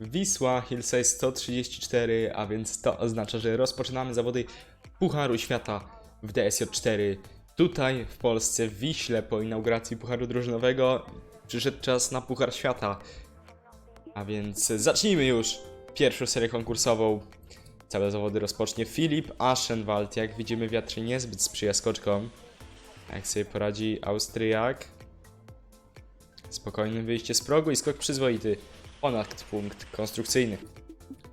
Wisła Hillside 134, a więc to oznacza, że rozpoczynamy zawody Pucharu Świata w DSJ4. Tutaj w Polsce, w Wiśle, po inauguracji Pucharu Drużynowego, przyszedł czas na Puchar Świata. A więc zacznijmy już pierwszą serię konkursową. Całe zawody rozpocznie Filip Aschenwald. Jak widzimy, wiatr niezbyt sprzyja skoczkom. Jak sobie poradzi Austriak. Spokojne wyjście z progu i skok przyzwoity. Ponad punkt konstrukcyjny.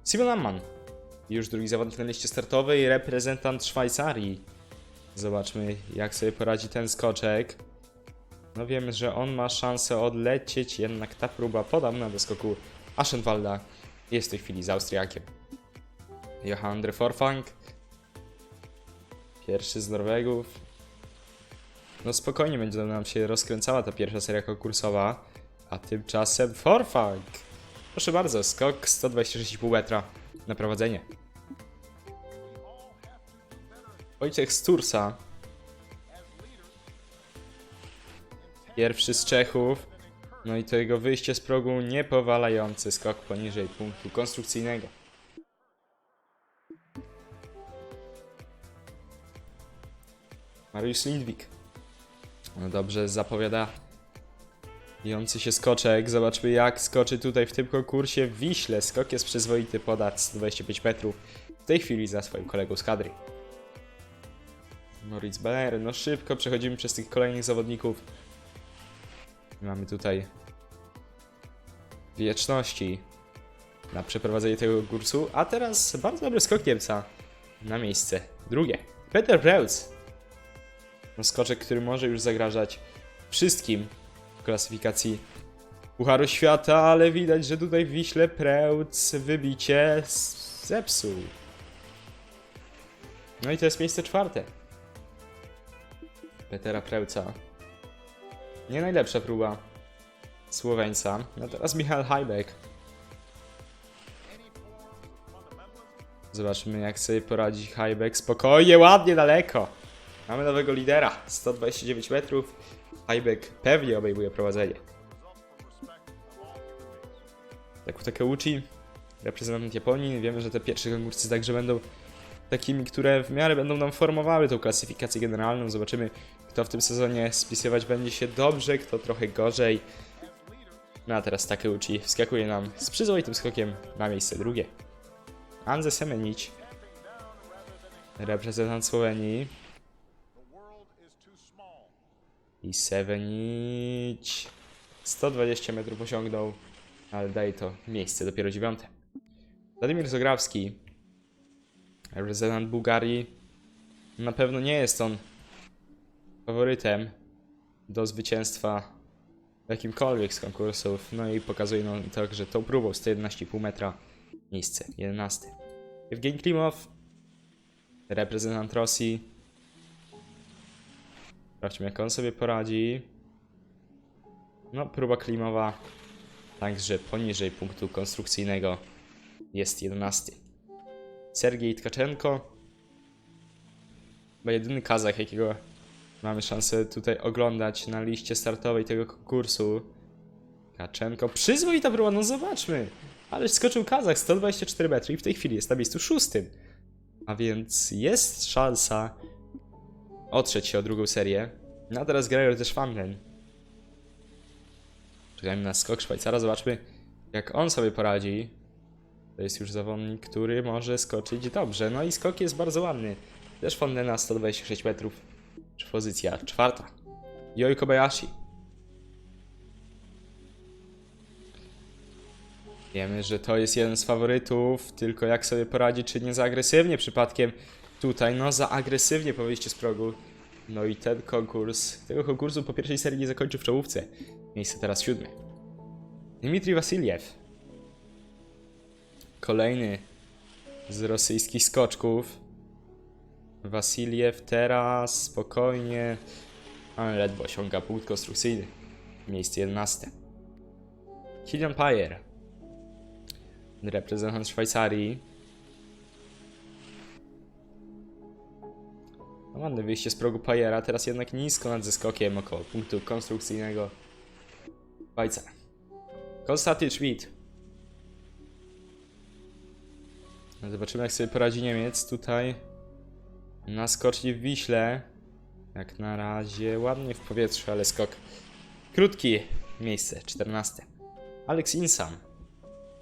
Simon Amman. Już drugi zawodnik na liście startowej, reprezentant Szwajcarii. Zobaczmy, jak sobie poradzi ten skoczek. No wiemy, że on ma szansę odlecieć, jednak ta próba podobna do skoku Aschenwalda jest w tej chwili z Austriakiem. Johan de Forfang. Pierwszy z Norwegów. No spokojnie będzie nam się rozkręcała ta pierwsza seria konkursowa. A tymczasem Forfang. Proszę bardzo, skok 126,5 metra na prowadzenie. Wojciech Stursa. Pierwszy z Czechów. No i to jego wyjście z progu niepowalający skok poniżej punktu konstrukcyjnego. Mariusz Lindwik. No dobrze, zapowiada Jący się skoczek. Zobaczmy jak skoczy tutaj w tym konkursie w Wiśle. Skok jest przyzwoity, podać 125 metrów. W tej chwili za swoim kolegą z kadry. Moritz Baller. No szybko przechodzimy przez tych kolejnych zawodników. Mamy tutaj wieczności na przeprowadzenie tego kursu. A teraz bardzo dobry skok Niemca na miejsce drugie. Peter Preutz. No skoczek, który może już zagrażać wszystkim klasyfikacji Pucharu Świata, ale widać, że tutaj w Wiśle Preutz wybicie zepsuł. No i to jest miejsce czwarte. Petera Preuca. Nie najlepsza próba Słoweńca. No teraz Michal Hajbek. Zobaczmy jak sobie poradzi Hajbek. Spokojnie, ładnie, daleko. Mamy nowego lidera. 129 metrów. Hajbek pewnie obejmuje prowadzenie. Taku Takeuchi, reprezentant Japonii. Wiemy, że te pierwsze konkursy także będą takimi, które w miarę będą nam formowały tą klasyfikację generalną. Zobaczymy, kto w tym sezonie spisywać będzie się dobrze, kto trochę gorzej. No a teraz Takeuchi wskakuje nam z przyzwoitym skokiem na miejsce drugie. Anze Semenic, reprezentant Słowenii. I Sevenic 120 metrów osiągnął, ale daje to miejsce dopiero dziewiąte. Władimir Zograwski, reprezentant Bułgarii. Na pewno nie jest on faworytem do zwycięstwa w jakimkolwiek z konkursów. No i pokazuje nam to, że tą próbą 111,5 metra miejsce 11. Evgeń Klimow, reprezentant Rosji. Sprawdźmy jak on sobie poradzi. No, próba Klimowa także poniżej punktu konstrukcyjnego jest 11. Sergiej Tkaczenko. Chyba jedyny Kazach, jakiego mamy szansę tutaj oglądać na liście startowej tego konkursu. Tkaczenko. Przyzwoita próba, no zobaczmy. Ależ skoczył Kazach 124 metry i w tej chwili jest na miejscu szóstym. A więc jest szansa otrzeć się o drugą serię. No a teraz grają też Famlen. Czekajmy na skok Szwajcara, zobaczmy jak on sobie poradzi. To jest już zawodnik, który może skoczyć dobrze. No i skok jest bardzo ładny. Też Fondena 126 metrów. Pozycja czwarta. Yoi Kobayashi. Wiemy, że to jest jeden z faworytów, tylko jak sobie poradzi, czy nie za agresywnie przypadkiem tutaj, no za agresywnie po wyjściu z progu. No i ten konkurs, tego konkursu po pierwszej serii nie zakończył w czołówce. Miejsce teraz siódme. Dmitrij Wasiliew. Kolejny z rosyjskich skoczków. Wasiliew teraz spokojnie, ale ledwo osiąga punkt konstrukcyjny. Miejsce 11. Kilian Payer. Reprezentant Szwajcarii. Ładne wyjście z progu Pajera, teraz jednak nisko nad zeskokiem około punktu konstrukcyjnego Szwajcar. Konstantin Schmidt. Zobaczymy, jak sobie poradzi Niemiec tutaj. Na skoczni w Wiśle. Jak na razie ładnie w powietrzu, ale skok krótki. Miejsce 14. Alex Insam.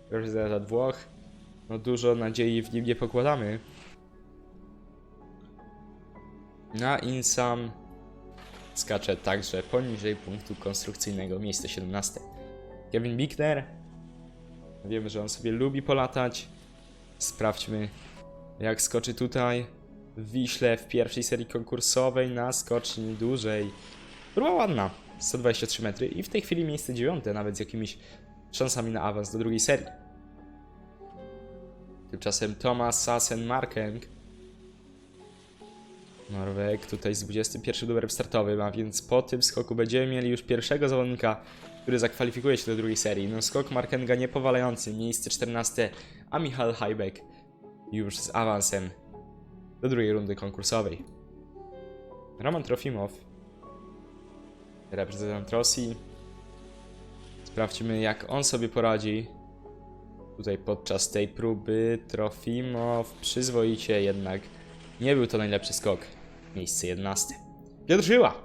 Reprezentant Włoch. No dużo nadziei w nim nie pokładamy. Na Insam skacze także poniżej punktu konstrukcyjnego, miejsce 17. Kevin Bickner. Wiemy, że on sobie lubi polatać. Sprawdźmy, jak skoczy tutaj w Wiśle w pierwszej serii konkursowej na skoczni dłużej. Była ładna, 123 metry i w tej chwili miejsce dziewiąte, nawet z jakimiś szansami na awans do drugiej serii. Tymczasem Thomas Sassen Markenk Norweg tutaj z 21 numerem startowym, a więc po tym skoku będziemy mieli już pierwszego zawodnika, który zakwalifikuje się do drugiej serii. No skok Markenga niepowalający, miejsce 14, a Michal Hajbek już z awansem do drugiej rundy konkursowej. Roman Trofimow, reprezentant Rosji. Sprawdźmy jak on sobie poradzi. Tutaj podczas tej próby Trofimow przyzwoicie jednak nie był to najlepszy skok. Miejsce 11. Piotr Żyła.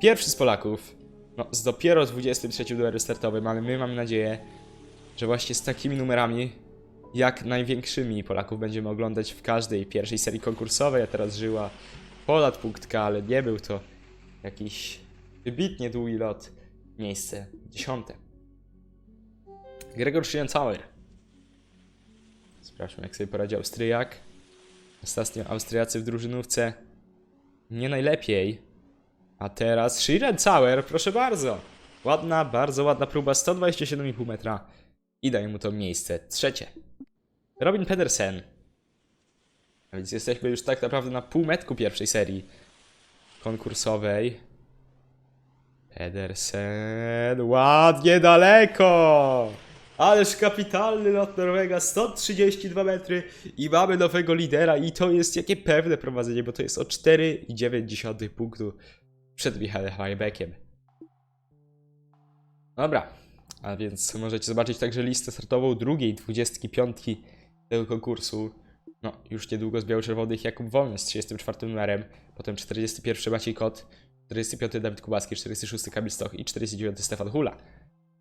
Pierwszy z Polaków. No, z dopiero 23 numerem startowym, ale my mamy nadzieję, że właśnie z takimi numerami, jak największymi Polaków będziemy oglądać w każdej pierwszej serii konkursowej, a teraz Żyła ponad punkt K, ale nie był to jakiś wybitnie długi lot. Miejsce 10. Gregor Schliencauer. Sprawdźmy, jak sobie poradzi Austriak. Ostatnio Austriacy w drużynówce nie najlepiej. A teraz Schliencauer, proszę bardzo. Ładna, bardzo ładna próba, 127,5 metra. I daje mu to miejsce trzecie. Robin Pedersen. A więc jesteśmy już tak naprawdę na półmetku pierwszej serii konkursowej. Pedersen, ładnie daleko! Ależ kapitalny lot Norwega, 132 metry i mamy nowego lidera i to jest jakie pewne prowadzenie, bo to jest o 4,9 punktu przed Michałem Hajbekiem. Dobra, a więc możecie zobaczyć także listę startową drugiej 25 tego konkursu. No, już niedługo z biało-czerwonych Jakub Wolny z 34 numerem, potem 41 Maciej Kot, 45 Dawid Kubaski, 46 Kamil Stoch i 49 Stefan Hula.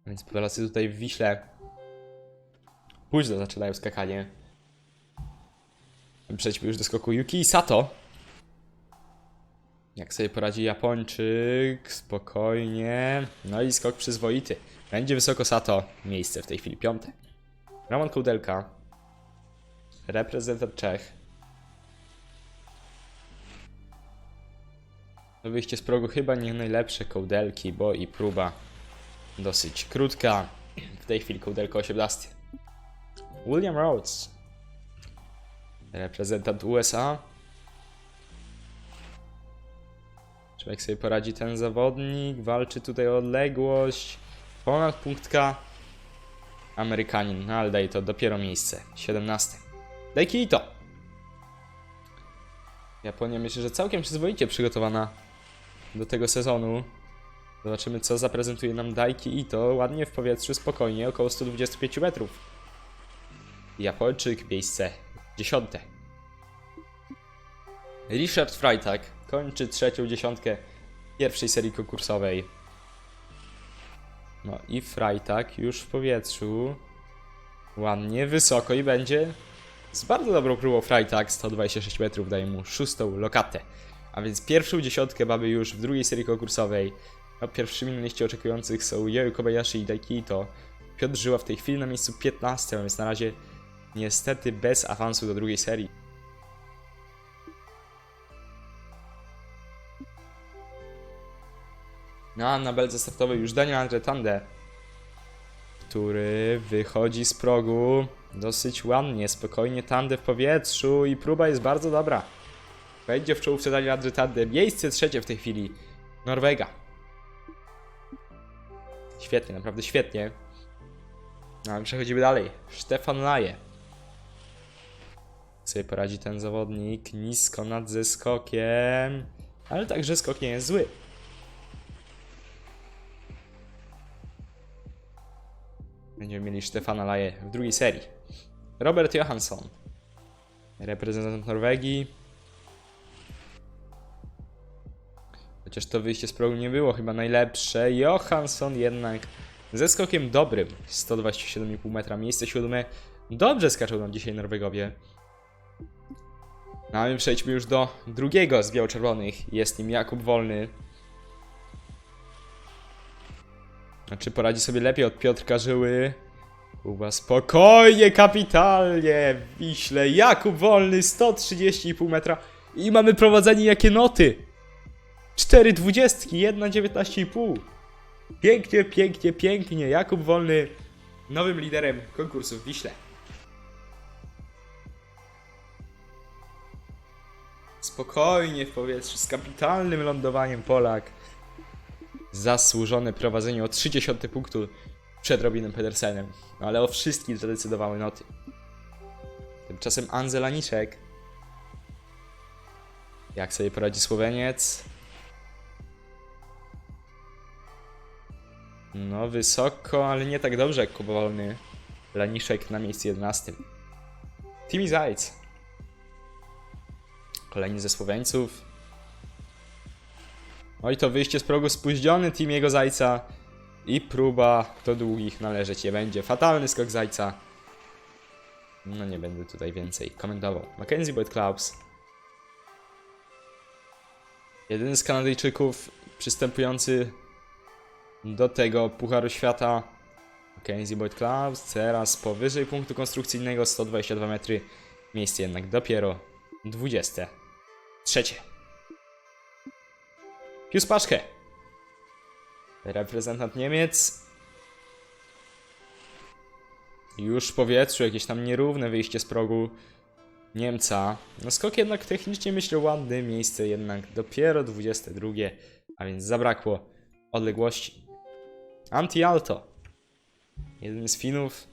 Więc Polacy tutaj w Wiśle późno zaczynają skakanie. Przejdźmy już do skoku Yuki Sato. Jak sobie poradzi Japończyk, spokojnie. No i skok przyzwoity. Będzie wysoko Sato, miejsce w tej chwili piąte. Roman Kołdelka, reprezentant Czech. To wyjście z progu chyba nie najlepsze kołdelki, bo i próba dosyć krótka. W tej chwili kołdelka 18. William Rhodes, reprezentant USA. Czy jak sobie poradzi ten zawodnik? Walczy tutaj o odległość. Ponad punktka. Amerykanin, no ale daje to dopiero miejsce. 17. Daiki Ito. Japonia myślę, że całkiem przyzwoicie przygotowana do tego sezonu. Zobaczymy, co zaprezentuje nam Daiki Ito. Ładnie w powietrzu, spokojnie, około 125 metrów. Japończyk, miejsce 10. Richard Freitag kończy trzecią dziesiątkę pierwszej serii konkursowej. No i Freitag już w powietrzu. Ładnie, wysoko i będzie z bardzo dobrą próbą Freitag. 126 metrów daje mu szóstą lokatę. A więc pierwszą dziesiątkę mamy już w drugiej serii konkursowej. No, pierwszymi na liście oczekujących są Yoyo Kobayashi i Daiki Ito. Piotr Żyła w tej chwili na miejscu 15, a więc na razie niestety bez awansu do drugiej serii. No, na belce startowej już Daniel Andretande, który wychodzi z progu dosyć ładnie, spokojnie tande w powietrzu i próba jest bardzo dobra. Będzie w czołówce Daniel Andretande, miejsce trzecie w tej chwili, Norwega. Świetnie, naprawdę świetnie. No, przechodzimy dalej. Stefan Laje. Sobie poradzi ten zawodnik nisko nad zeskokiem, ale także skok nie jest zły. Będziemy mieli Stefana Laje w drugiej serii. Robert Johansson. reprezentant Norwegii. Chociaż to wyjście z progu nie było chyba najlepsze. Johansson jednak ze skokiem dobrym. 127,5 metra, miejsce siódme. Dobrze skaczą nam dzisiaj Norwegowie. No a my przejdźmy już do drugiego z biało-czerwonych. Jest nim Jakub Wolny. A czy poradzi sobie lepiej od Piotrka Żyły? Kuba spokojnie, kapitalnie. Wiśle Jakub Wolny 130,5 metra. I mamy prowadzenie jakie noty. 4 dwudziestki, jedna 19,5. Pięknie, pięknie, pięknie. Jakub Wolny nowym liderem konkursu w Wiśle. Spokojnie w powietrzu, z kapitalnym lądowaniem Polak. Zasłużone prowadzenie o 30 punktu przed Robinem Pedersenem. No ale o wszystkim zadecydowały noty. Tymczasem Anzel Aniszek. Jak sobie poradzi Słoweniec? No wysoko, ale nie tak dobrze jak Kuba Wolny. Laniszek na miejscu 11. Timi Zajc. Kolejny ze Słoweńców. Oj, to wyjście z progu spóźniony team jego Zajca. I próba do długich należeć nie będzie. Fatalny skok Zajca. No nie będę tutaj więcej komentował. Mackenzie Boyd Clubs. Jedyny z Kanadyjczyków przystępujący do tego Pucharu Świata. Mackenzie Boyd Clubs. Teraz powyżej punktu konstrukcyjnego 122 metry. Miejsce jednak dopiero 20. Trzecie. Pius Paszke. Reprezentant Niemiec. Już w powietrzu, jakieś tam nierówne wyjście z progu Niemca. No skok jednak technicznie myślę ładny, miejsce jednak dopiero 22, a więc zabrakło odległości. Anti-Alto. Jeden z Finów.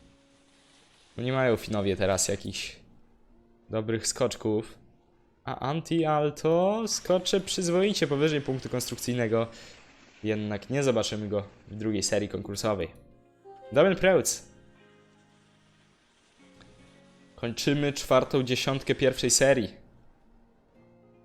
No nie mają Finowie teraz jakichś dobrych skoczków. A Anti-Alto skocze przyzwoicie powyżej punktu konstrukcyjnego. Jednak nie zobaczymy go w drugiej serii konkursowej. Domen Preutz. Kończymy czwartą dziesiątkę pierwszej serii.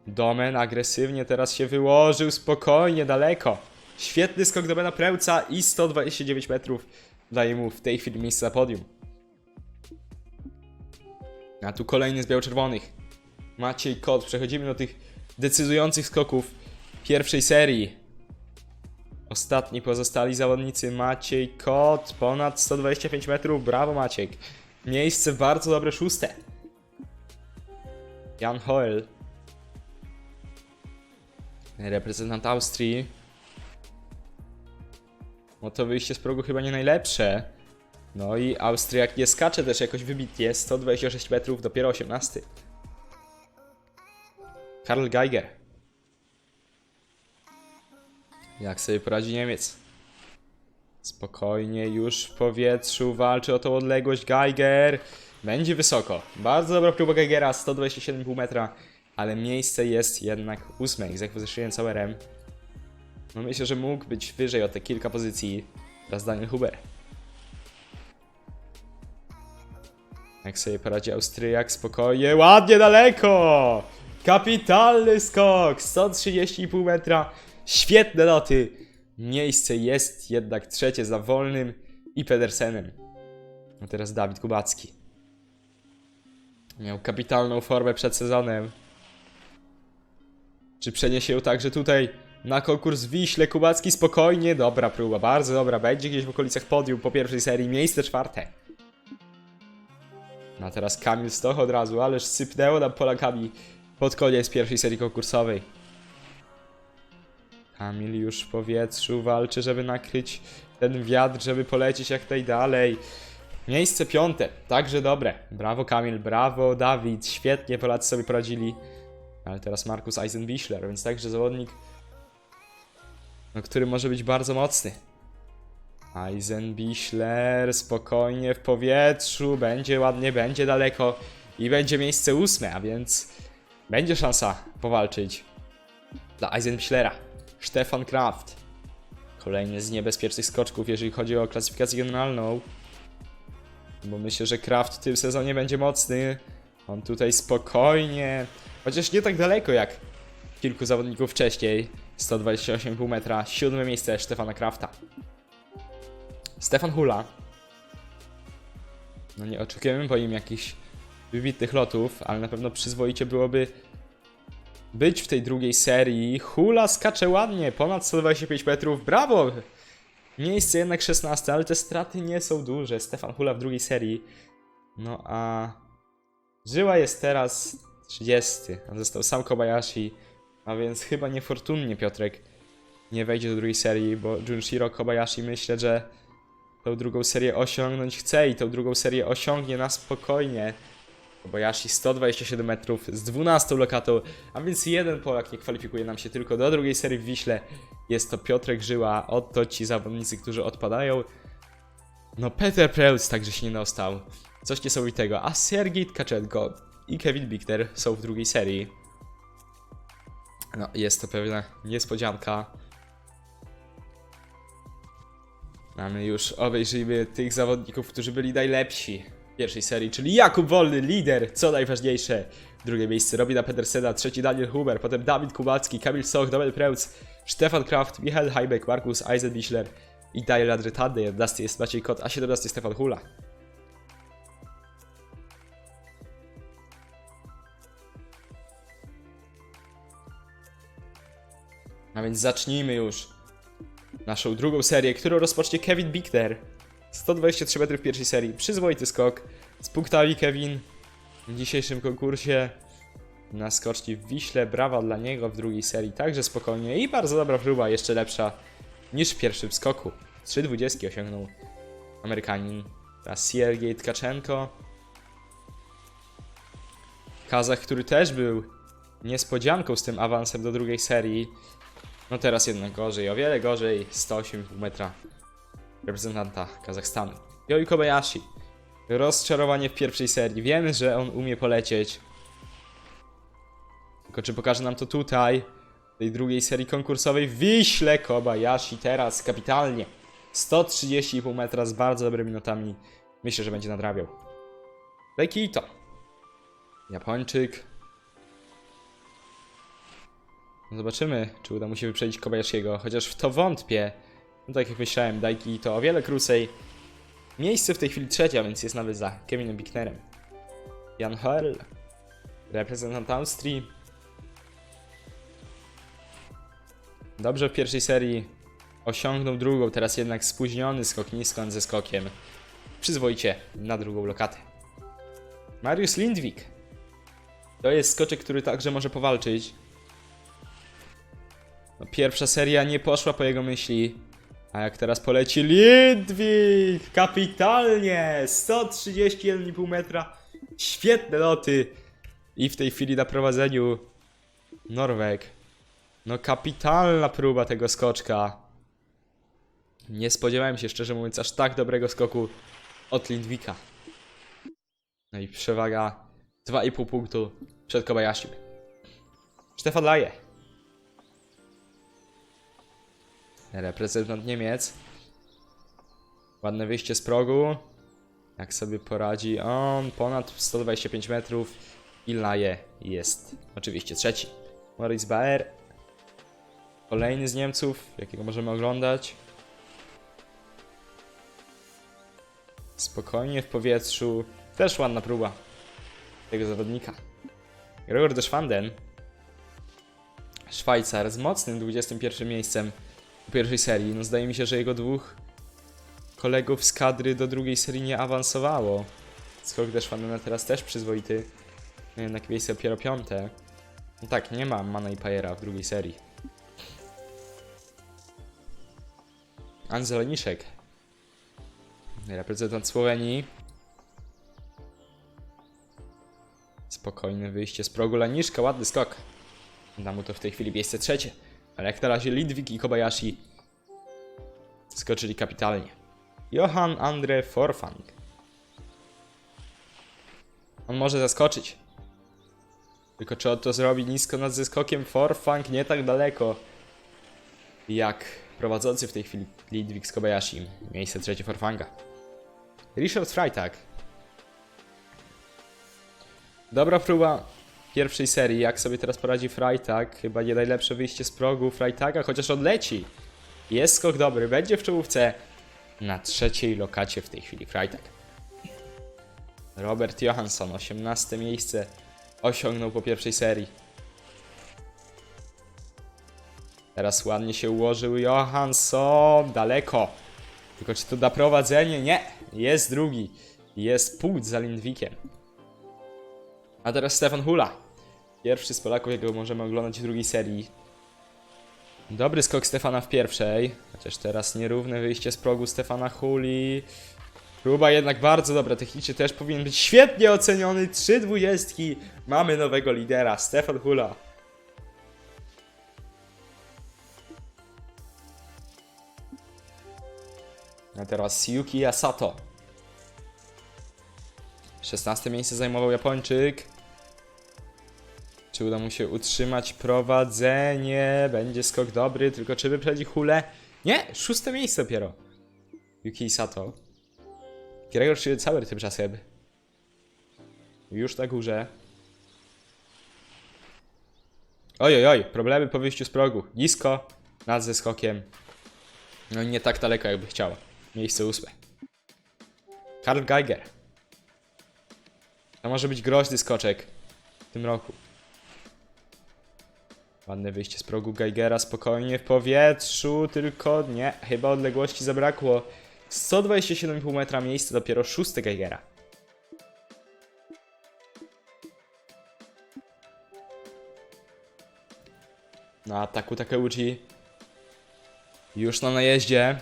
Domen agresywnie teraz się wyłożył, spokojnie, daleko. Świetny skok Domena Preutza i 129 metrów daje mu w tej chwili miejsce na podium. A tu kolejny z biało-czerwonych. Maciej Kot. Przechodzimy do tych decydujących skoków pierwszej serii. Ostatni pozostali zawodnicy Maciej Kot, ponad 125 metrów, brawo Maciek. Miejsce bardzo dobre, szóste. Jan Hoel, reprezentant Austrii. No to wyjście z progu chyba nie najlepsze. No i Austriak nie skacze też jakoś wybitnie, 126 metrów, dopiero 18. Karl Geiger. Jak sobie poradzi Niemiec? Spokojnie, już w powietrzu walczy o tą odległość Geiger. Będzie wysoko. Bardzo dobra próba Geigera, 127,5 metra, ale miejsce jest jednak ósme, egzekwo ze Szyjem Sauerem. No myślę, że mógł być wyżej o te kilka pozycji. Teraz Daniel Huber. Jak sobie poradzi Austriak, spokojnie, ładnie daleko! Kapitalny skok, 130,5 metra, świetne loty. Miejsce jest jednak trzecie za Wolnym i Pedersenem. A teraz Dawid Kubacki. Miał kapitalną formę przed sezonem. Czy przeniesie ją także tutaj na konkurs Wiśle? Kubacki spokojnie, dobra próba, bardzo dobra, będzie gdzieś w okolicach podium po pierwszej serii, miejsce czwarte. No a teraz Kamil Stoch od razu, ależ sypnęło nam Polakami pod koniec pierwszej serii konkursowej. Kamil już w powietrzu walczy, żeby nakryć ten wiatr, żeby polecieć jak najdalej. Miejsce piąte, także dobre. Brawo Kamil, brawo Dawid, świetnie Polacy sobie poradzili. Ale teraz Markus Eisenbichler, więc także zawodnik, no, który może być bardzo mocny. Eisenbichler spokojnie w powietrzu, będzie ładnie, będzie daleko i będzie miejsce ósme, a więc będzie szansa powalczyć dla Eisenbichlera. Stefan Kraft. Kolejny z niebezpiecznych skoczków, jeżeli chodzi o klasyfikację generalną. Bo myślę, że Kraft w tym sezonie będzie mocny. On tutaj spokojnie, chociaż nie tak daleko jak kilku zawodników wcześniej. 128,5 metra, siódme miejsce Stefana Krafta. Stefan Hula. No nie oczekujemy po nim jakichś wybitnych lotów, ale na pewno przyzwoicie byłoby być w tej drugiej serii. Hula skacze ładnie, ponad 125 metrów, brawo! Miejsce jednak 16, ale te straty nie są duże. Stefan Hula w drugiej serii. No a Żyła jest teraz 30. On został sam Kobayashi, a więc chyba niefortunnie Piotrek nie wejdzie do drugiej serii, bo Junshiro Kobayashi myślę, że tą drugą serię osiągnąć chce i tą drugą serię osiągnie na spokojnie. Kobayashi 127 metrów z 12 lokatą, a więc jeden Polak nie kwalifikuje nam się tylko do drugiej serii w Wiśle. Jest to Piotrek Żyła, oto ci zawodnicy, którzy odpadają. No Peter Preutz także się nie dostał. Coś niesamowitego. A Sergiej Tkaczenko i Kevin Bickner są w drugiej serii. No, jest to pewna niespodzianka. Mamy już, obejrzyjmy tych zawodników, którzy byli najlepsi pierwszej serii, czyli Jakub Wolny, lider, co najważniejsze. Drugie miejsce Robina Pedersena, trzeci Daniel Huber, potem Dawid Kubacki, Kamil Soch, Nobel Preutz, Stefan Kraft, Michael Heibeck, Markus Eisenbichler i Daniel Adretande. 11 jest Maciej Kot, a 17 Stefan Hula. A więc zacznijmy już naszą drugą serię, którą rozpocznie Kevin Bickner. 123 metry w pierwszej serii. Przyzwoity skok z punktami Kevin w dzisiejszym konkursie na skoczni w Wiśle. Brawa dla niego w drugiej serii. Także spokojnie i bardzo dobra próba, jeszcze lepsza niż w pierwszym skoku. 3,20 osiągnął Amerykanin. Teraz Siergiej Tkaczenko. Kazach, który też był niespodzianką z tym awansem do drugiej serii. No teraz jednak gorzej, o wiele gorzej. 108,5 metra reprezentanta Kazachstanu. Yoi Kobayashi. Rozczarowanie w pierwszej serii. Wiemy, że on umie polecieć. Tylko czy pokaże nam to tutaj, w tej drugiej serii konkursowej Wiśle Kobayashi teraz kapitalnie. 130,5 metra z bardzo dobrymi notami. Myślę, że będzie nadrabiał. Lekito. Japończyk. Zobaczymy, czy uda mu się wyprzedzić Kobayashiego, chociaż w to wątpię. No tak jak myślałem, Daiki to o wiele krócej. Miejsce w tej chwili trzecie, więc jest nawet za Kevinem Bicknerem. Jan Herl, reprezentant Austrii. Dobrze w pierwszej serii osiągnął drugą, teraz jednak spóźniony skok nisko ze skokiem. Przyzwoicie na drugą lokatę. Mariusz Lindwik. To jest skoczek, który także może powalczyć. No, pierwsza seria nie poszła po jego myśli. A jak teraz poleci Lindwik! Kapitalnie! 131,5 metra. Świetne loty. I w tej chwili na prowadzeniu Norweg. No kapitalna próba tego skoczka. Nie spodziewałem się szczerze mówiąc aż tak dobrego skoku od Lindwika. No i przewaga 2,5 punktu przed Kobayashi. Stefan Laje. Reprezentant Niemiec. Ładne wyjście z progu. Jak sobie poradzi on, ponad 125 metrów. I Laje jest oczywiście trzeci. Moritz Baer. Kolejny z Niemców, jakiego możemy oglądać. Spokojnie w powietrzu. Też ładna próba tego zawodnika. Gregor de Schwanden. Szwajcar z mocnym 21 miejscem pierwszej serii. No zdaje mi się, że jego dwóch kolegów z kadry do drugiej serii nie awansowało. Skok de Schwandena teraz też przyzwoity. No jednak miejsce dopiero piąte. No tak, nie ma Mana i Pajera w drugiej serii. Andrzej Leniszek. Reprezentant Słowenii. Spokojne wyjście z progu Leniszka, ładny skok. Da mu to w tej chwili miejsce trzecie. Ale jak na razie Lidwik i Kobayashi skoczyli kapitalnie. Johan Andre Forfang. On może zaskoczyć. Tylko on to zrobi nisko nad zeskokiem? Forfang nie tak daleko. Jak prowadzący w tej chwili Lidwik z Kobayashi. Miejsce trzecie Forfanga. Richard Freitag. Dobra próba pierwszej serii, jak sobie teraz poradzi Freitag. Chyba nie najlepsze wyjście z progu Freitaga, chociaż odleci. Jest skok dobry, będzie w czołówce na trzeciej lokacie w tej chwili Freitag. Robert Johansson, 18 miejsce, osiągnął po pierwszej serii. Teraz ładnie się ułożył Johansson, daleko. Tylko czy to da prowadzenie? Nie, jest drugi. Jest punkt za Lindwikiem. A teraz Stefan Hula. Pierwszy z Polaków, jakiego możemy oglądać w drugiej serii. Dobry skok Stefana w pierwszej, chociaż teraz nierówne wyjście z progu Stefana Huli. Próba jednak bardzo dobra, technicznie też powinien być świetnie oceniony. Trzy dwudziestki, mamy nowego lidera, Stefan Hula. A teraz Yuki Asato. 16 miejsce zajmował Japończyk. Czy uda mu się utrzymać prowadzenie? Będzie skok dobry, tylko czy wyprzedzi Hulę? Nie, szóste miejsce dopiero. Yuki Sato. Gregor Schilcauer tymczasem. Już na górze. Oj, oj, oj, problemy po wyjściu z progu. Nisko, nad ze skokiem. No nie tak daleko, jakby chciała. Miejsce ósme. Karl Geiger. To może być groźny skoczek w tym roku. Ładne wyjście z progu Geigera, spokojnie w powietrzu, tylko nie, chyba odległości zabrakło. 127,5 metra miejsce, dopiero szóste Geigera. Na ataku Takeuchi. Już na najeździe.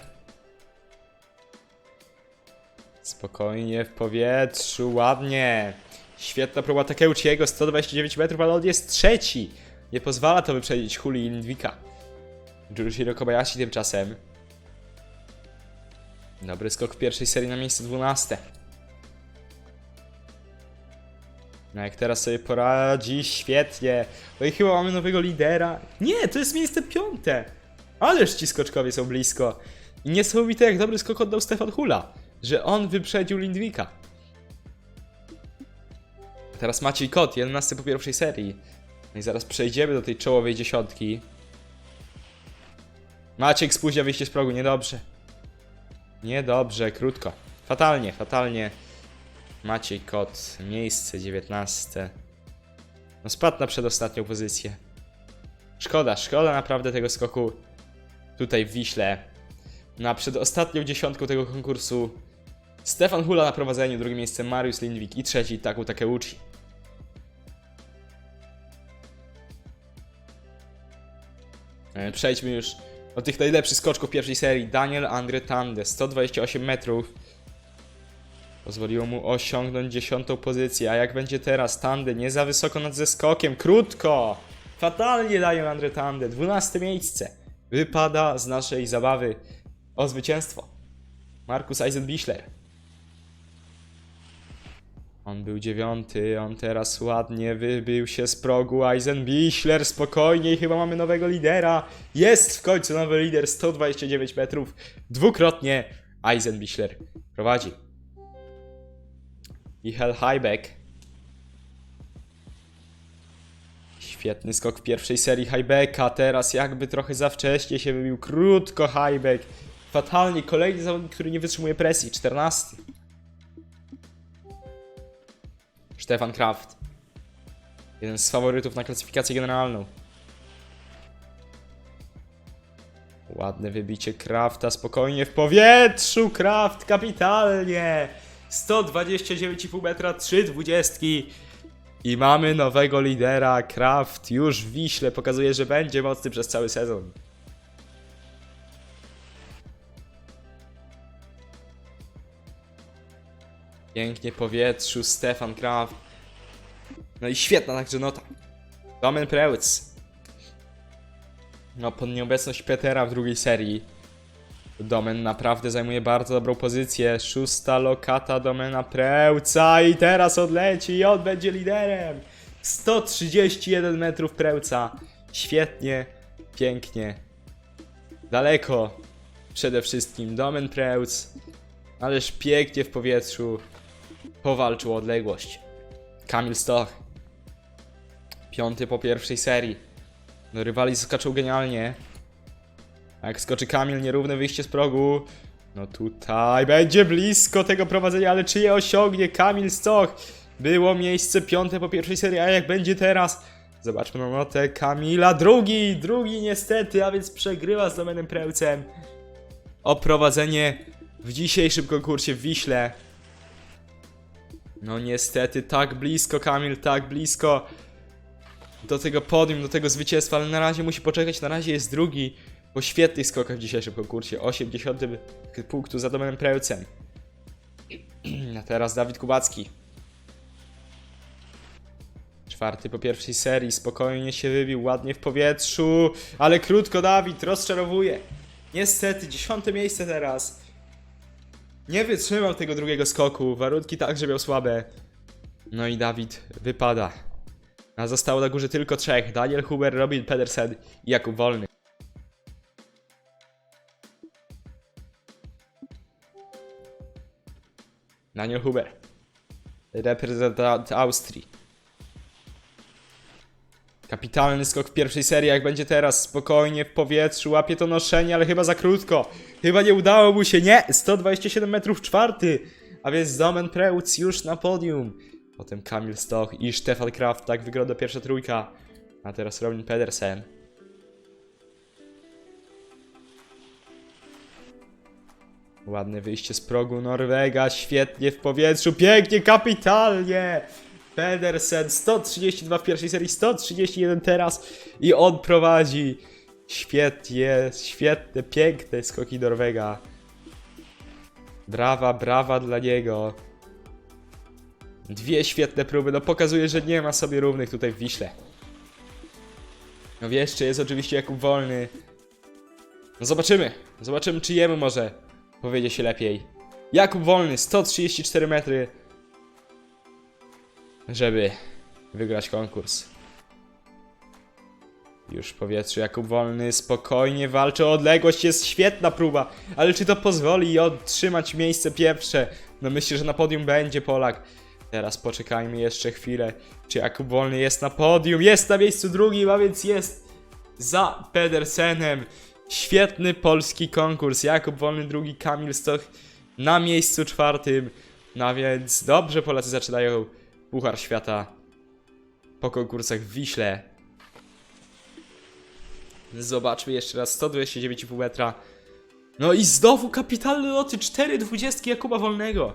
Spokojnie w powietrzu, ładnie. Świetna próba Takeuchiego, 129 metrów, ale on jest trzeci. Nie pozwala to wyprzedzić Huli Lindwika. Jurushiro Kobayashi tymczasem. Dobry skok w pierwszej serii na miejsce 12. No jak teraz sobie poradzi, świetnie. No i chyba mamy nowego lidera. Nie, to jest miejsce piąte. Ależ ci skoczkowie są blisko. I niesamowite jak dobry skok oddał Stefan Hula, że on wyprzedził Lindwika. Teraz Maciej Kot, 11 po pierwszej serii. No i zaraz przejdziemy do tej czołowej dziesiątki. Maciek spóźnia wyjście z progu, niedobrze. Niedobrze, krótko. Fatalnie, fatalnie. Maciej Kot, miejsce 19. No spadł na przedostatnią pozycję. Szkoda, szkoda naprawdę tego skoku tutaj w Wiśle. Na przedostatnią dziesiątką tego konkursu Stefan Hula na prowadzeniu, drugie miejsce Mariusz Lindwik i trzeci Taku Takeuchi. Przejdźmy już do tych najlepszych skoczków pierwszej serii. Daniel Andre Tande, 128 metrów. Pozwoliło mu osiągnąć dziesiątą pozycję. A jak będzie teraz? Tande nie za wysoko nad zeskokiem. Krótko! Fatalnie daje Andre Tande. 12 miejsce. Wypada z naszej zabawy o zwycięstwo. Markus Eisenbichler. On był dziewiąty, on teraz ładnie wybił się z progu. Eisenbichler spokojnie chyba mamy nowego lidera. Jest w końcu nowy lider, 129 metrów. Dwukrotnie Eisenbichler prowadzi. Michael Heibeck. Świetny skok w pierwszej serii Heibecka. Teraz jakby trochę za wcześnie się wybił. Krótko Heibeck. Fatalnie. Kolejny zawodnik, który nie wytrzymuje presji. 14. Stefan Kraft. Jeden z faworytów na klasyfikację generalną. Ładne wybicie Krafta, spokojnie w powietrzu. Kraft kapitalnie. 129,5 metra, 3 dwudziestki. I mamy nowego lidera. Kraft już w Wiśle pokazuje, że będzie mocny przez cały sezon. Pięknie powietrzu, Stefan Kraft. No i świetna także nota. Domen Preutz. No, pod nieobecność Petera w drugiej serii. Domen naprawdę zajmuje bardzo dobrą pozycję. Szósta lokata Domena Prełca i teraz odleci i on będzie liderem. 131 metrów Prełca. Świetnie, pięknie. Daleko przede wszystkim Domen Prełc. Ależ pięknie w powietrzu powalczył o odległość. Kamil Stoch. Piąty po pierwszej serii. No rywali skaczą genialnie. A jak skoczy Kamil, nierówne wyjście z progu. No tutaj będzie blisko tego prowadzenia, ale czy je osiągnie Kamil Stoch? Było miejsce piąte po pierwszej serii, a jak będzie teraz? Zobaczmy na notę Kamila. Drugi, drugi niestety, a więc przegrywa z Domenem Prełcem. O prowadzenie w dzisiejszym konkursie w Wiśle. No niestety, tak blisko Kamil, tak blisko do tego podium, do tego zwycięstwa, ale na razie musi poczekać, na razie jest drugi po świetnych skokach w dzisiejszym konkursie, 80 punktu za Domenem Prełcem. A teraz Dawid Kubacki. Czwarty po pierwszej serii, spokojnie się wybił, ładnie w powietrzu, ale krótko Dawid rozczarowuje. Niestety, dziesiąte miejsce teraz. Nie wytrzymał tego drugiego skoku, warunki także miał słabe. No i Dawid wypada. A zostało na górze tylko trzech: Daniel Huber, Robin Pedersen i Jakub Wolny. Daniel Huber, reprezentant Austrii. Kapitalny skok w pierwszej serii, jak będzie teraz, spokojnie w powietrzu, łapie to noszenie, ale chyba za krótko. Chyba nie udało mu się, nie! 127 metrów czwarty, a więc Domen Preutz już na podium. Potem Kamil Stoch i Stefan Kraft, tak wygląda pierwsza trójka. A teraz Robin Pedersen. Ładne wyjście z progu Norwega, świetnie w powietrzu, pięknie, kapitalnie! Pedersen 132 w pierwszej serii, 131 teraz i on prowadzi. Świetnie, świetne, piękne skoki Norwega. Brawa, brawa dla niego. Dwie świetne próby, no pokazuje, że nie ma sobie równych tutaj w Wiśle. No jeszcze jest oczywiście Jakub Wolny. No zobaczymy, zobaczymy czy jemu może powiedzie się lepiej. Jakub Wolny, 134 metry żeby wygrać konkurs. Już w powietrzu Jakub Wolny spokojnie walczy o odległość, jest świetna próba, ale czy to pozwoli otrzymać miejsce pierwsze? No myślę, że na podium będzie Polak. Teraz poczekajmy jeszcze chwilę, czy Jakub Wolny jest na podium, jest na miejscu drugim, a więc jest za Pedersenem. Świetny polski konkurs, Jakub Wolny drugi, Kamil Stoch na miejscu czwartym. No więc dobrze Polacy zaczynają Puchar Świata po konkursach w Wiśle. Zobaczmy jeszcze raz 129,5 metra. No i znowu kapitalne loty 4,20 Jakuba Wolnego.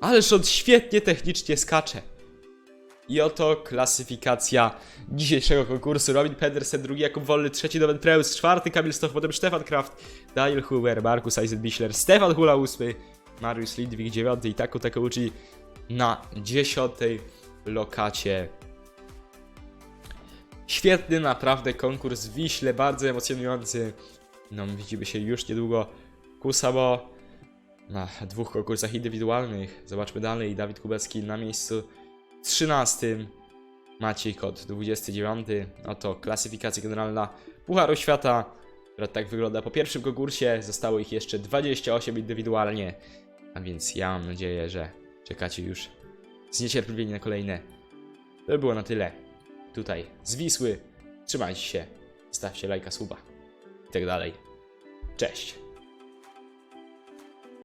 Ależ on świetnie technicznie skacze. I oto klasyfikacja dzisiejszego konkursu. Robin Pedersen, drugi Jakub Wolny, trzeci Domen Preus, czwarty Kamil Stoch, potem Stefan Kraft, Daniel Huber, Markus Eisenbichler, Stefan Hula ósmy, Mariusz Lidwig dziewiąty i Taku Takeuchi na dziesiątej lokacie. Świetny naprawdę konkurs w Wiśle, bardzo emocjonujący. No, widzimy się już niedługo ku samo na dwóch konkursach indywidualnych. Zobaczmy dalej. Dawid Kubecki na miejscu 13. Maciej Kot 29. Oto klasyfikacja generalna Pucharu Świata, która tak wygląda po pierwszym konkursie. Zostało ich jeszcze 28 indywidualnie. A więc ja mam nadzieję, że czekacie już zniecierpliwieni na kolejne. To by było na tyle. Tutaj z Wisły. Trzymajcie się. Stawcie lajka, suba i tak dalej. Cześć.